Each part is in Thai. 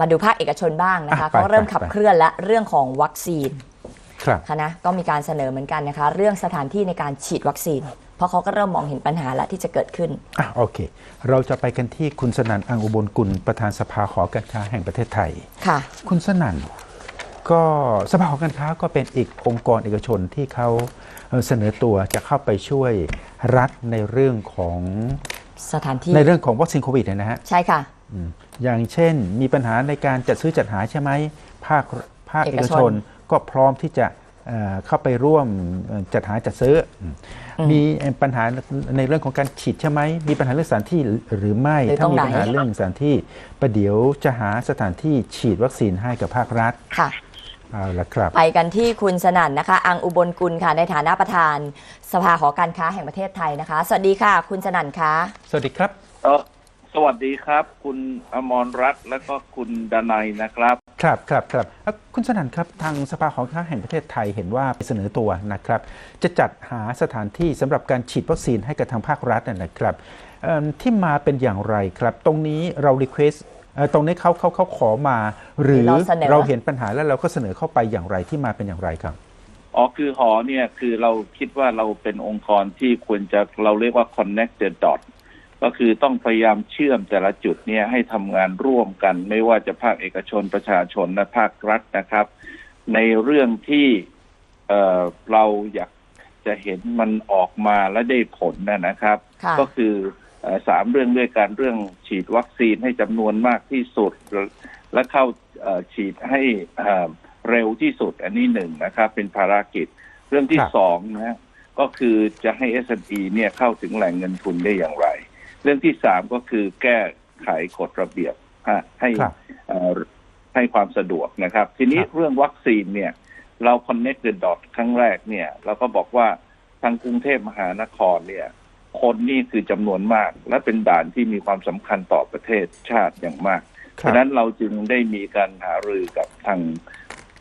มาดูภาคเอกชนบ้างนะคะอะไปเขาเริ่มไปขับไป เคลื่อนและเรื่องของวัคซีนครับ ค่ะนะก็มีการเสนอเหมือนกันนะคะ เรื่องสถานที่ในการฉีดวัคซีน เพราะเขาก็เริ่มมองเห็นปัญหาแล้วที่จะเกิดขึ้น อะโอเค เราจะไปกันที่คุณสนั่นอังอุบลกุลประธานสภาหอการค้าแห่งประเทศไทย ค่ะ คุณสนั่นก็สภาหอการค้าก็เป็นอีกองค์กรเอกชนที่เขาเอ่อเสนอตัวจะเข้าไปช่วยรัฐในเรื่องของสถานที่ในเรื่องของวัคซีนโควิดเนยนะฮะ ใช่ค่ะ อืม อย่างเช่น มีปัญหาในการจัดซื้อจัดหาใช่ไหมภาคภาคเอเอกกชชนนก็พร้อมที่จะเอ่อเข้าไปร่วมเอ่อจัดหาจัดซื้อออืมมีปัญหาในเรื่องของการฉีดใช่ไหม มีปัญหาเรื่องสถานที่หรือไม่หรือตถ้ารงมีไหนปัญหาเรื่องสถานที่ประเดี๋ยวจะหาสถานที่ฉีดวัคซีนให้กับภาครัฐ ค่ะเอาละครับ ไปกันที่คุณสนั่นนะคะ อังอุบลกุลค่ะ ในฐานะประธาน สภาหอการค้าแห่งประเทศไทยนะคะ สวัสดีค่ะ คุณสนั่นคะ สวัสดีครับเออ สวัสดีครับ คุณอมรรัตน์และก็คุณดนัยนะครับ ครับครับครับเอ่อคุณสนั่นครับทางสภาหอการค้าแห่งประเทศไทยเห็นว่าเสนอตัวนะครับ จะจัดหาสถานที่สำหรับการฉีดวัคซีนให้กับทางภาครัฐนะนะครับเอิ่มที่มาเป็นอย่างไรครับ ตรงนี้เรารีเควสตรงนี้เขาเขาเขาขอมา หรือเราเสนอเราเห็นปัญหาแล้วเราก็เสนอเข้าไปอย่างไรที่มาเป็นอย่างไรครับอ๋อคือหอเนี่ยคือเราคิดว่าเราเป็นองค์กรที่ควรจะเราเรียกว่า connect the dot ก็คือต้องพยายามเชื่อมแต่ละจุดเนี่ยให้ทำงานร่วมกัน ไม่ว่าจะภาคเอกชนประชาชนและภาครัฐนะครับ ในเรื่องที่เอ่อเราอยากจะเห็นมันออกมาและได้ผลนะนะครับค่ะก็คือเอ่อสามเรื่องด้วยกันเรื่องฉีดวัคซีนให้จำนวนมากที่สุด และเข้าเอ่อฉีดให้เอ่อเร็วที่สุด อันนี้หนึ่งนะครับ เป็นภารกิจเรื่องที่ครับสองนะก็คือจะให้ S&P เนี่ยเข้าถึงแหล่งเงินทุนได้อย่างไร เรื่องที่สามก็คือแก้ไขกฎระเบียบฮะให้ครับเอ่อให้ความสะดวกนะครับ ทีนี้ครับเรื่องวัคซีนเนี่ยเรา connect the dot ครั้งแรกเนี่ย เราก็บอกว่าทางกรุงเทพมหานครเนี่ย คนนี่คือจำนวนมาก และเป็นด่านที่มีความสำคัญต่อประเทศชาติอย่างมากครัฉะบนั้นเราจึงได้มีการหารือกับทาง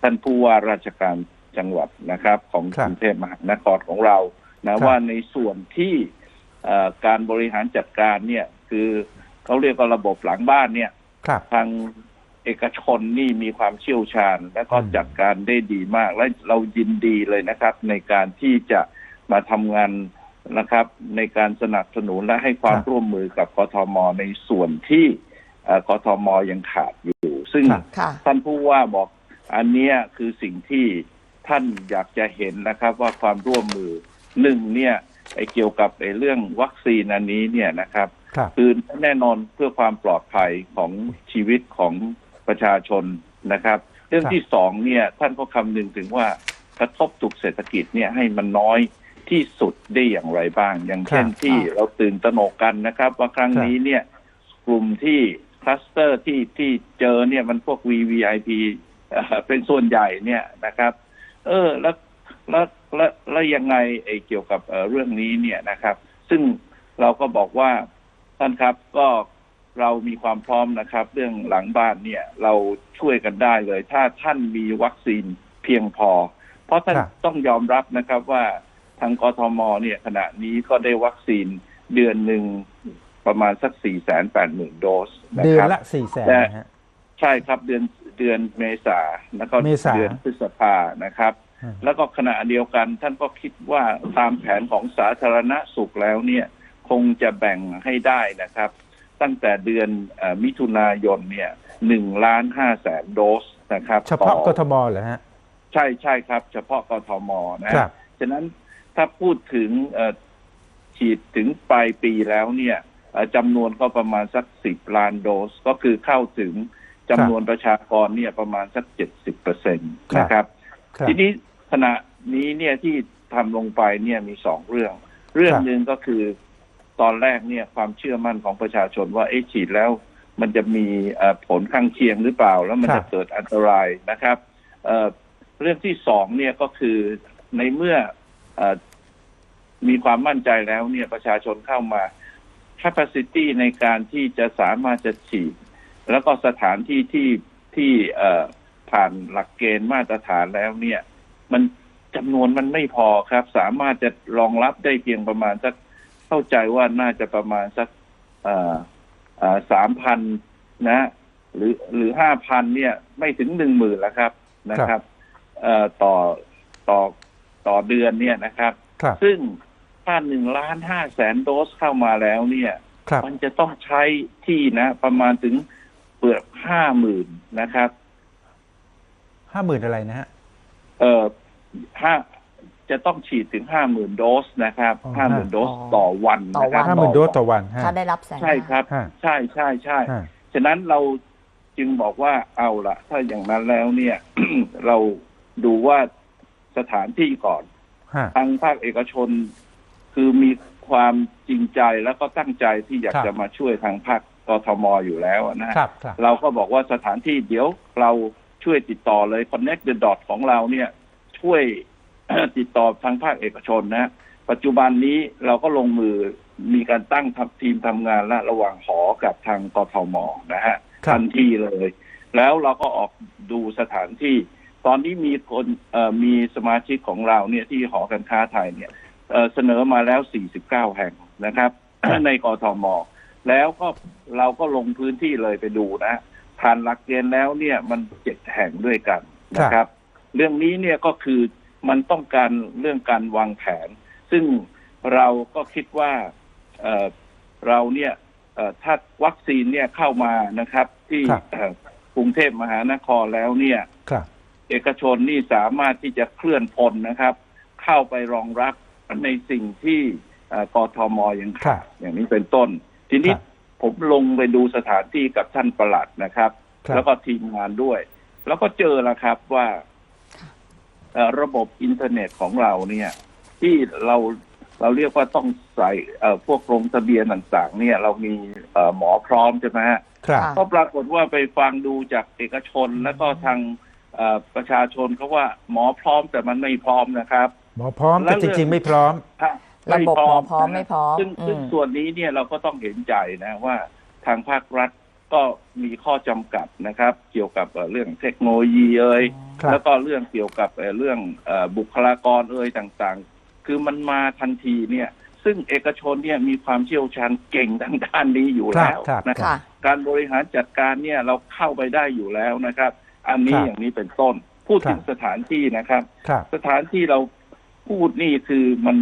ท่านผู้ว่าราชการจังหวัดนะครับ ของครักบรุงเทพมหานครของเราครันะบว่าในส่วนที่เอ่อ การบริหารจัดการเนี่ย คือเขาเรียกว่าระบบหลังบ้านเนี่ยครับทางเอกชนนี่มีความเชี่ยวชาญ และก็อืมจัดการได้ดีมาก และเรายินดีเลยนะครับ ในการที่จะมาทำงานนะครับ ในการสนับสนุนและให้ความร่วมมือกับกทมในส่วนที่เอ่อกทมยังขาดอยู่ ซึ่งครับค่ะท่านผู้ว่าบอกอันเนี้ยคือสิ่งที่ท่านอยากจะเห็นนะครับ ว่าความร่วมมือหนึ่งเนี่ย ไอ้เกี่ยวกับไอ้เรื่องวัคซีนอันนี้เนี่ยนะครับครับคือแน่นอนเพื่อความปลอดภัยของชีวิตของประชาชนนะครับ เรื่องครับที่สองเนี่ยท่านก็คำนึงถึงว่ากระทบถูกเศรษฐกิจเนี่ยให้มันน้อยที่สุดได้อย่างไรบ้าง อย่างเช่นครับที่ครับเราตื่นตระหนกกันนะครับ ว่าครั้งครับนี้เนี่ยกลุ่มที่คลัสเตอร์ที่ที่เจอเนี่ยมันพวก VVIP เอ่อเป็นส่วนใหญ่เนี่ยนะครับ เออ แล้ว แล้วแล้วแล้วยังไงไอ้เกี่ยวกับเอ่อเรื่องนี้เนี่ยนะครับ ซึ่งเราก็บอกว่าท่านครับก็เรามีความพร้อมนะครับ เรื่องหลังบ้านเนี่ย เราช่วยกันได้เลย ถ้าท่านมีวัคซีนเพียงพอ เพราะท่านครับ ต้องยอมรับนะครับว่าทางกทมเนี่ยขณะนี้ก็ได้วัคซีนเดือนหนึ่งประมาณสักสี่แสนแปดหมื่นโดสนะเดือคนรับ ละสี่แสนแต่นะฮะ ใช่ครับเดือนเดือนเมษาแล้วก็เมษา เดือนพฤษภานะครับอืม แล้วก็ขณะเดียวกัน ท่านก็คิดว่าตามแผนของสาธารณสุขแล้วเนี่ย คงจะแบ่งให้ได้นะครับ ตั้งแต่เดือนเออมิถุนายนเนี่ยหนึ่งล้านห้าแสนโดสนะครับเฉพาะต่อกทมเหรอฮะใช่ใช่ครับ เฉพาะกทมนะครับฉะนั้นถ้าพูดถึงเอ่อฉีดถึงปลายปีแล้วเนี่ยเอ่อจำนวนก็ประมาณสักสิบล้านโดส ก็คือเข้าถึงจำนวนประชากรเนี่ยประมาณสักเจ็ดสิบเปอร์เซ็นตครับนะครับครับ ทีนี้ ขณะนี้เนี่ยที่ทำลงไปเนี่ยมีสองเรื่อง เรื่องครับหนึ่งก็คือตอนแรกเนี่ยความเชื่อมั่นของประชาชนว่าเอ๊ะฉีดแล้ว มันจะมีเอ่อผลข้างเคียงหรือเปล่า แล้วมันครัจะบเกิดอันตรายนะครับเอ่อเรื่องที่สองเนี่ยก็คือในเมื่อเออมีความมั่นใจแล้วเนี่ยประชาชนเข้ามา capacity ในการที่จะสามารถจะฉีด แล้วก็สถานที่ที่ที่เอ่อผ่านหลักเกณฑ์มาตรฐานแล้วเนี่ย มันจำนวนมันไม่พอครับ สามารถจะรองรับได้เพียงประมาณสักเข้าใจว่าน่าจะประมาณสักสามพันนะ หรือหรือห้าพันเนี่ย ไม่ถึงหนึ่งหมื่นแล้วครับนะครับเอ่อต่อต่อต่อเดือนเนี่ยนะครับครับซึ่งถ้าหนึ่งล้านห้าแสนโดสเข้ามาแล้วเนี่ยครับมันจะต้องใช้ที่นะ ประมาณถึงเปลือกห้าหมื่นนะครับห้าหมื่นอะไรนะฮะ เอ่อห้าจะต้องฉีดถึงห้าหมื่นโดสนะครับอ๋อ ห้าหมื่นโดสอ๋อต่อวันต่อนะควัรับนห้าหมื่นโดสต่อวันฮะ ถ้าได้รับแสนใช่ครับ ฮะ ใช่ใช่ใช่ ฮะ ฉะนั้นเราจึงบอกว่าเอาละถ้าอย่างนั้นแล้วเนี่ย เราดูว่าสถานที่ก่อน ฮะ ทางภาคเอกชน คือมีความจริงใจแล้วก็ตั้งใจที่อยากครับ จะมาช่วยทางภาคกทมอยู่แล้วนะฮะครับ ครับ เราก็บอกว่าสถานที่เดี๋ยวเรา ช่วยติดต่อเลย Connect the Dot ของเราเนี่ย ช่วยติดต่อทางภาคเอกชนนะ ปัจจุบันนี้เราก็ลงมือมีการตั้งทำทีมทำงานและระหว่างหอกับทางกทมนะฮะครับทันทีเลย แล้วเราก็ออกดูสถานที่ ตอนนี้มีคนเอ่อมีสมาชิกของเราเนี่ยที่หอการค้าไทยเนี่ยเอ่อเสนอมาแล้ว 49 แห่งนะครับ ในกทมแล้วก็เราก็ลงพื้นที่เลยไปดูนะ ผ่านหลักเกณฑ์แล้วเนี่ยมันเจ็ดแห่งด้วยกันนะครับ เรื่องนี้เนี่ยก็คือมันต้องการเรื่องการวางแผน ซึ่งเราก็คิดว่าเอ่อเราเนี่ยเอ่อถ้าวัคซีนเนี่ยเข้ามานะครับ ที่ครับเอ่อกรุงเทพมหานครแล้วเนี่ยครับเอกชนนี่สามารถที่จะเคลื่อนพลนะครับ เข้าไปรองรับในสิ่งที่เอ่อกทมยังครัขาบดอย่างนี้เป็นต้น ทีนี้ครับ ผมลงไปดูสถานที่กับท่านประหลัดนะครับครับ แล้วก็ทีมงานด้วย แล้วก็เจอแล้วครับว่าเอ่อระบบอินเทอร์เน็ตของเราเนี่ย ที่เราเราเรียกว่าต้องใส่เอ่อพวกลงทะเบียนต่างๆ เนี่ย เรามีเอ่อหมอพร้อมใช่ไหมฮะครับค่ะก็ปรากฏว่าไปฟังดูจากเอกชนแล้วก็ทางเอ่อประชาชนเขาว่าหมอพร้อมแต่มันไม่พร้อมนะครับ หมอพร้อมแล้แต่วจริงๆไม่พร้อม ระบบหมอพร้อมนะไม่พร้อมซึ่งอืมซึ่งส่วนนี้เนี่ยเราก็ต้องเห็นใจนะว่าทางภาครัฐก็มีข้อจำกัดนะครับ เกี่ยวกับเอ่อเรื่องเทคโนโลยีเอ่ยครับแล้วก็เรื่องเกี่ยวกับเอ่อเรื่องเอ่อบุคลากรเอ่ยต่างๆ คือมันมาทันทีเนี่ย ซึ่งเอกชนเนี่ยมีความเชี่ยวชาญเก่งทางด้านนี้อยู่ครับแล้วครับนะค่ะการบริหารจัดการเนี่ยเราเข้าไปได้อยู่แล้วนะครับ อันนี้ครับอย่างนี้เป็นต้น พูดถึงครับสถานที่นะครับครับ สถานที่เรา พูดนี่คือมัน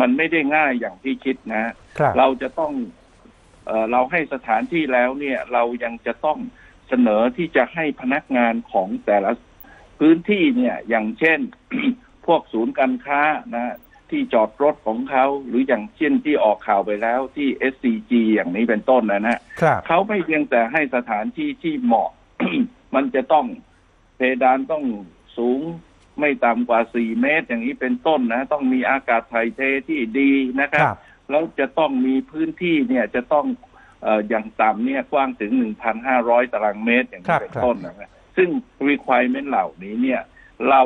มันไม่ได้ง่ายอย่างที่คิดนะครับเราจะต้องเออเราให้สถานที่แล้วเนี่ย เรายังจะต้องเสนอที่จะให้พนักงานของแต่ละพื้นที่เนี่ย อย่างเช่น พวกศูนย์การค้านะที่จอดรถของเขา หรืออย่างเช่นที่ออกข่าวไปแล้วที่ SCG อย่างนี้เป็นต้นนะนะครับเขาไม่เพียงแต่ให้สถานที่ที่เหมาะ มันจะต้องเพดานต้องสูง ไม่ต่ำกว่า 4 เมตร อย่างนี้เป็นต้นนะ ต้องมีอากาศถ่ายเทที่ดีนะคครับรับ แล้วจะต้องมีพื้นที่เนี่ยจะต้องเอ่ออย่างต่ำเนี่ยกว้างถึง 1,500 ตารางเมตรอย่างครันี้บเป็นครับต้นนะซึ่ง requirement เหล่านี้เนี่ยเรา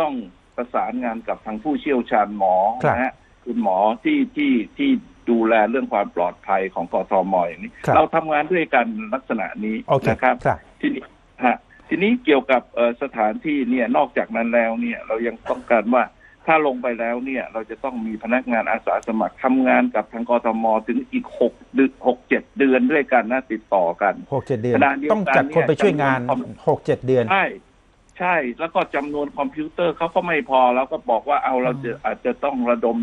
ต้องประสานงานกับทางผู้เชี่ยวชาญหมอครับนะฮะคุณหมอที่ที่ที่ดูแลเรื่องความปลอดภัยของกทมอย่างนี้ครับเราทำงานด้วยกันลักษณะนี้โอเคนะครับครับทีนี้ฮะ ทีนี้เกี่ยวกับเอ่อสถานที่เนี่ยนอกจากนั้นแล้วเนี่ยเรายังต้องการว่าถ้าลงไปแล้วเนี่ยเราจะต้องมีพนักงานอาสาสมัครทำงานกับทางกทมถึงอีกหกเดือนหกเจ็ดเดือนด้วยกันนะติดต่อกันหกเจ็ดเดือนขณะเดียวกันต้องจัดคนไปช่วยงานเนี่ยจำนวนหกเจ็ดเดือนใช่ใช่ แล้วก็จำนวนคอมพิวเตอร์เขาก็ไม่พอแล้วก็บอกว่าเอาเราจะอาจจะต้องระดม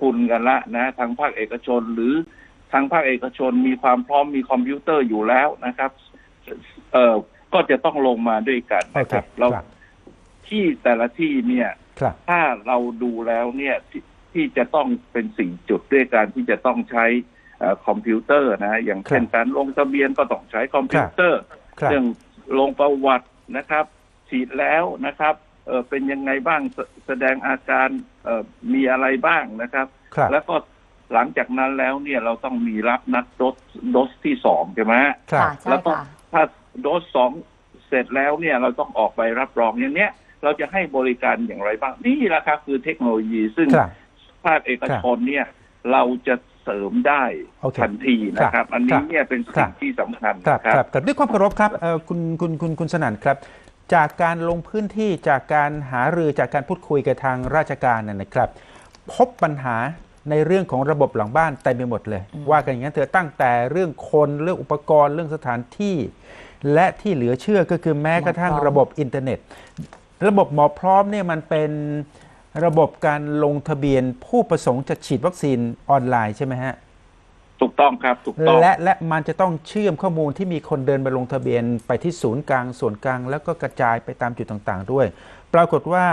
ทุนกันละนะ ทางภาคเอกชนหรือทางภาคเอกชนมีความพร้อมมีคอมพิวเตอร์อยู่แล้วนะครับ เออ ก็จะต้องลงมาด้วยกันโอนะเคครับเราครับที่แต่ละที่เนี่ยครับถ้าเราดูแล้วเนี่ยที่ที่จะต้องเป็นสี่จุดด้วยการที่จะต้องใช้เอ่อคอมพิวเตอร์นะ อย่างเช่นครับการลงทะเบียนก็ต้องใช้คอมพิวเตอร์ครับเรื่องลงประวัตินะครับ ฉีดแล้วนะครับเออเป็นยังไงบ้างแสแสดงอาการเออมีอะไรบ้างนะครับครับ แล้วก็หลังจากนั้นแล้วเนี่ยเราต้องมีรับนัดโดสโดสที่สองใช่ไหมฮะครับค่ะใช่แล้วก็ค่ะถ้า โดสสองเสร็จแล้วเนี่ยเราต้องออกไปรับรองอย่างเนี้ย เราจะให้บริการอย่างไรบ้าง นี่แหละครับคือเทคโนโลยีซึ่งครับ ภาคเอกชนเนี่ย เราจะเสริมได้โอเคทันทีนะครับอันครันี้บเนี่ยเป็นครัสิ่งบที่สำคัญครับนะครับ ครับครับด้วยความเคารพครับเอ่อคุณคุณคุณคุณสนั่นครับ จากการลงพื้นที่จากการหารือจากการพูดคุยกับทางราชการนะนะครับ พบปัญหา ในเรื่องของระบบหลังบ้านเต็มไปหมดเลย ว่ากันอย่างนั้นเถอะตั้งแต่เรื่องคนเรื่องอุปกรณ์เรื่องสถานที่ และที่เหลือเชื่อก็คือแม้กระทั่งหมอพร้อมระบบอินเทอร์เน็ต ระบบหมอพร้อมเนี่ยมันเป็นระบบการลงทะเบียนผู้ประสงค์จะฉีดวัคซีนออนไลน์ใช่ไหมฮะถูกต้องครับถูกต้องและและมันจะต้องเชื่อมข้อมูลที่มีคนเดินไปลงทะเบียนไปที่ศูนย์กลางส่วนกลาง แล้วก็กระจายไปตามจุดต่างๆ ด้วย ปรากฏว่า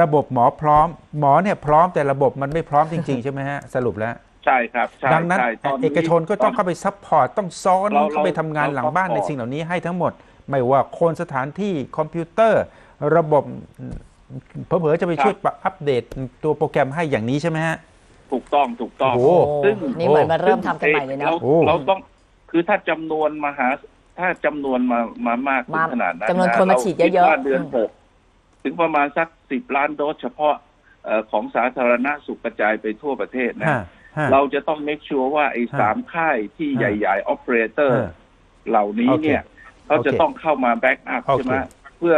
ระบบหมอพร้อม หมอเนี่ยพร้อมแต่ระบบมันไม่พร้อมจริง ๆ ใช่ไหมฮะสรุปแล้ว ใช่ครับใช่ดังนั้นใช่ตเอกชนก็ต้องเข้าไปซัพพอร์ตต้องซ้อนเราเข้าไปทำงานเราหลังบ้านซัพพในอร์ตสิ่งเหล่านี้ให้ทั้งหมด ไม่ว่าโคนสถานที่คอมพิวเตอร์ ระบบเผลอๆจะไปช่วยปรับอัปเดตตัวโปรแกรมให้อย่างนี้ใช่ไหมฮะ ถูกต้องถูกต้อง โอ้โห ซึ่ง นี่เหมือนมาเริ่มทำกันใหม่เลยนะเราโอ้เราต้องคือถ้าจำนวนมหา ถ้าจำนวนมามามากถึงมาขนาดนั้นจำนวนคนมาฉีดเยอะๆราคิว่าเดือนอืม หก ถึงประมาณสักสิบล้านโดสเฉพาะเอ่อของสาธารณสุขกระจายไปทั่วประเทศนะฮะฮะเราจะต้อง make sure ว่าไอ้ฮะสามค่ายที่ฮะใหญ่ๆ operator ฮะเหล่านี้เนี่ยเขาจะโอเคต้องเข้ามาแบ็กอัพโอเคใช่ไหมเพื่อ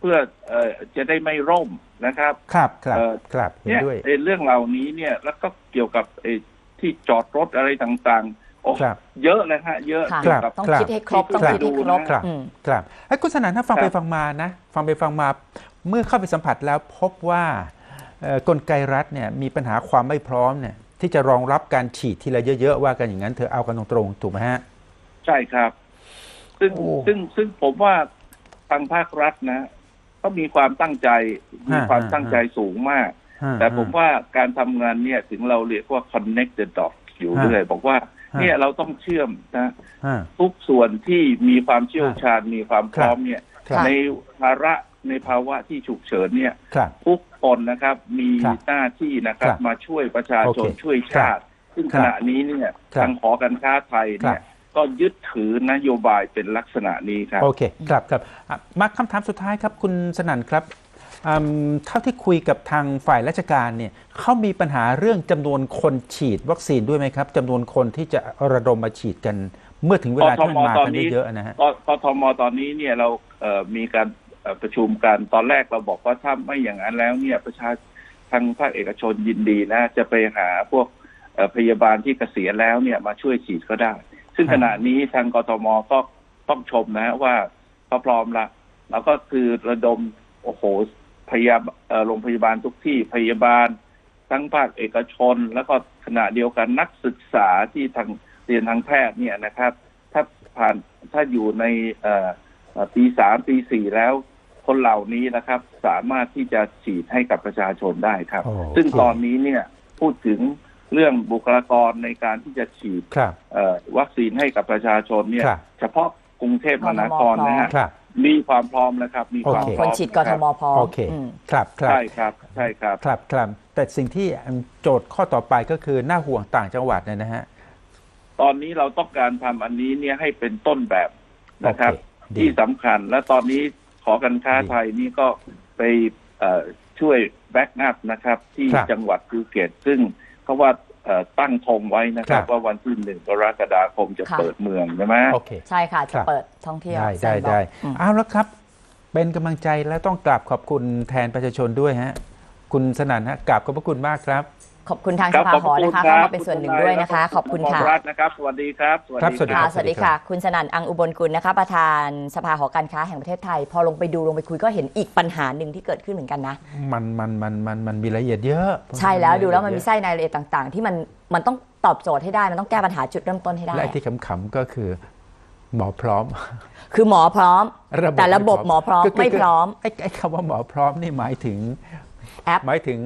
เพื่อเอ่อจะได้ไม่ร่มนะครับ ครับครับเอ่อครับเห็นเนี่ยด้วยไอ้เรื่องเหล่านี้เนี่ยแล้วก็เกี่ยวกับไอ้ที่จอดรถอะไรต่างๆโอ้ครับเยอะเลยฮะเยอะค่ะเกี่ยวกับต้องครับคิดให้ครบต้องคิดให้ครบครับอืมครับไอ้ยคุณสนั่นถ้าฟังครับไปฟังมานะ ฟังไปฟังมาเมื่อเข้าไปสัมผัสแล้วพบว่าเอ่อกลไกรัฐเนี่ยมีปัญหาความไม่พร้อมเนี่ยที่จะรองรับการฉีดทีละเยอะๆว่ากันอย่างนั้นเธอเอากันตรงๆถูกไหมฮะ ใช่ครับ ซึ่งโอ้ซึ่งซึ่งผมว่าทางภาครัฐนะก็มีความตั้งใจมีฮะความฮะตั้งใจสูงมากฮะแต่ผมว่าการทำงานเนี่ยถึงเราเรียกว่า connect the dots อยู่เรื่อยบอกว่าฮะเนี่ยเราต้องเชื่อมนะฮะทุกส่วนที่มีความเชี่ยวชาญมีความพร้อมเนี่ยครับในภาระ ในภาวะที่ฉุกเฉินเนี่ยครับ ทุกคนนะครับมีครับหน้าที่นะครับครับมาช่วยประชาชนโอเคช่วยชาติ ซึ่งคขรับณะนี้เนี่ยครับทางหอการค้าไทยเนี่ยก็ยึดถือนโยบายเป็นลักษณะนี้ครับ โอเคครับครับอะมาคำถามสุดท้ายครับคุณสนั่นครับอืมเท่าที่คุยกับทางฝ่ายราชการเนี่ยเขามีปัญหาเรื่องจำนวนคนฉีดวัคซีนด้วยไหมครับจำนวนคนที่จะระดมมาฉีดกัน เมื่อถึงเวลาที่มันมาตอนกันนี้เยอะๆนะฮะ กกทมตอนนี้เนี่ยเราเอ่อมีการเอ่อ ประชุมกันตอนแรกเราบอกว่าถ้าไม่อย่างนั้นแล้วเนี่ยประชาทางภาคเอกชนยินดีนะจะไปหาพวกพยาบาลที่เกษียณแล้วเนี่ยมาช่วยฉีดก็ได้ ซึ่งขณะนี้ทางกทมก็ต้องชมนะว่าเขาพร้อมละแล้วก็คือระดมโอ้โหพยาโรงพยาบาลทุกที่พยาบาล ทั้งภาคเอกชน แล้วก็ขณะเดียวกันนักศึกษาที่ทางเรียนทางแพทย์เนี่ยนะครับ ถ้าผ่านถ้าอยู่ในปีสามปีสี่แล้ว คนเหล่านี้นะครับ สามารถที่จะฉีดให้กับประชาชนได้ครับโอเคซึ่งตอนนี้เนี่ยพูดถึงเรื่องบุคลากรในการที่จะฉีดครับเอ่อวัคซีนให้กับประชาชนเนี่ยครับเฉพาะกรุงเทพมหานครนะฮะครับมีความพร้อมนะครับ มีความโอเคพคร้นอมฉีดกทมพร้อมโอเคอืมครับครับใช่ครับใช่ครับครับครับแต่สิ่งที่โจทย์ข้อต่อไปก็คือน่าห่วงต่างจังหวัดเนี่ยนะฮะตอนนี้เราต้องการทำอันนี้เนี่ยให้เป็นต้นแบบนะครับโอเคดีที่สำคัญและตอนนี้ข อการค้าดีไทยนี่ก็ไปเอ่อช่วยแบ็กอัพนะครับ ที่ครับจังหวัดภูเก็ตซึ่งเขาว่าเอ่อตั้งธงไว้นะครับครับ ว่าวันที่หนึ่งกรกฎาคมจะค่ะเปิดเมืองใช่ไหมโอเคใช่ค่ะครัจะบเปิดท่องเที่ยวได้แซได้นด์บ็อกซ์ได้อืมเอาละครับ เป็นกำลังใจและต้องกราบขอบคุณแทนประชาชนด้วยฮะ คุณสนั่นฮะกราบขอบพระคุณมากครับ ขอบคุณทางคสรับภาขอบหอคุณนะคะครัเข้าบมาเป็นส่วนหนึ่งด้วยนะคะ ขอบคุณค่ะรัฐนะครับสวัสดีครับครับสวัสดีค่ะรับสวัสดีค่ะ คุณสนั่นอังอุบลกุลนะคะ ประธานสภาหอการค้าแห่งประเทศไทย พอลงไปดูลงไปคุยก็เห็นอีกปัญหาหนึ่งที่เกิดขึ้นเหมือนกันนะ มันมันมันมันมันมีรายละเอียดเยอะ ใช่แล้วดูแล้วมันมีรายละเอียดไส้ในรายละเอียดต่าง ๆ ที่มันมันต้องตอบโจทย์ให้ได้มันต้องแก้ปัญหาจุดเริ่มต้นให้ได้และไอ้ที่ขำๆก็คือหมอพร้อม คือหมอพร้อมระบบแต่ระบบหมอพร้อมคืคืไม่พร้อมไอ้ไอ้คำว่าหมอพร้อมนี่หมายถึงแอปหมายถึง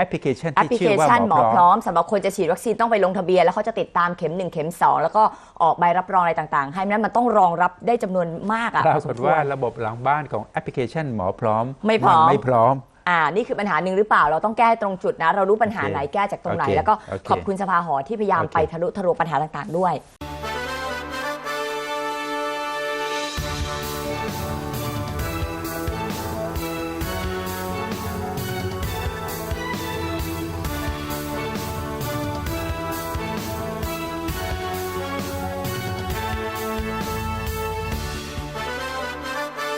แอปพลิเคชันแอปที่พลิชื่เคอว่าชันหหมมออพพร้ร้ออมมสำหรับคนจะฉีดวัคซีนต้องไปลงทะเบียน แล้วเขาจะติดตามเข็ม 1 เข็ม 2 แล้วก็ออกใบรับรองอะไรต่างๆ ให้นั้นมันต้องรองรับได้จำนวนมากอะปราพอกสฏมควว่ารระบบหลังบ้านของแอปพลิเคชันหมอพร้อมไม่พร้อม นไม่พร้อม อ่า นี่คือปัญหาหนึ่งหรือเปล่า เราต้องแก้ตรงจุดนะ เรารู้ปัญหาโอเคไหนแก้จากตรงไหน โอเคแล้วก็โอเคขอบคุณสภาหอที่พยายามโอเค ไปทะลุทะลวงปัญหาต่างๆด้วย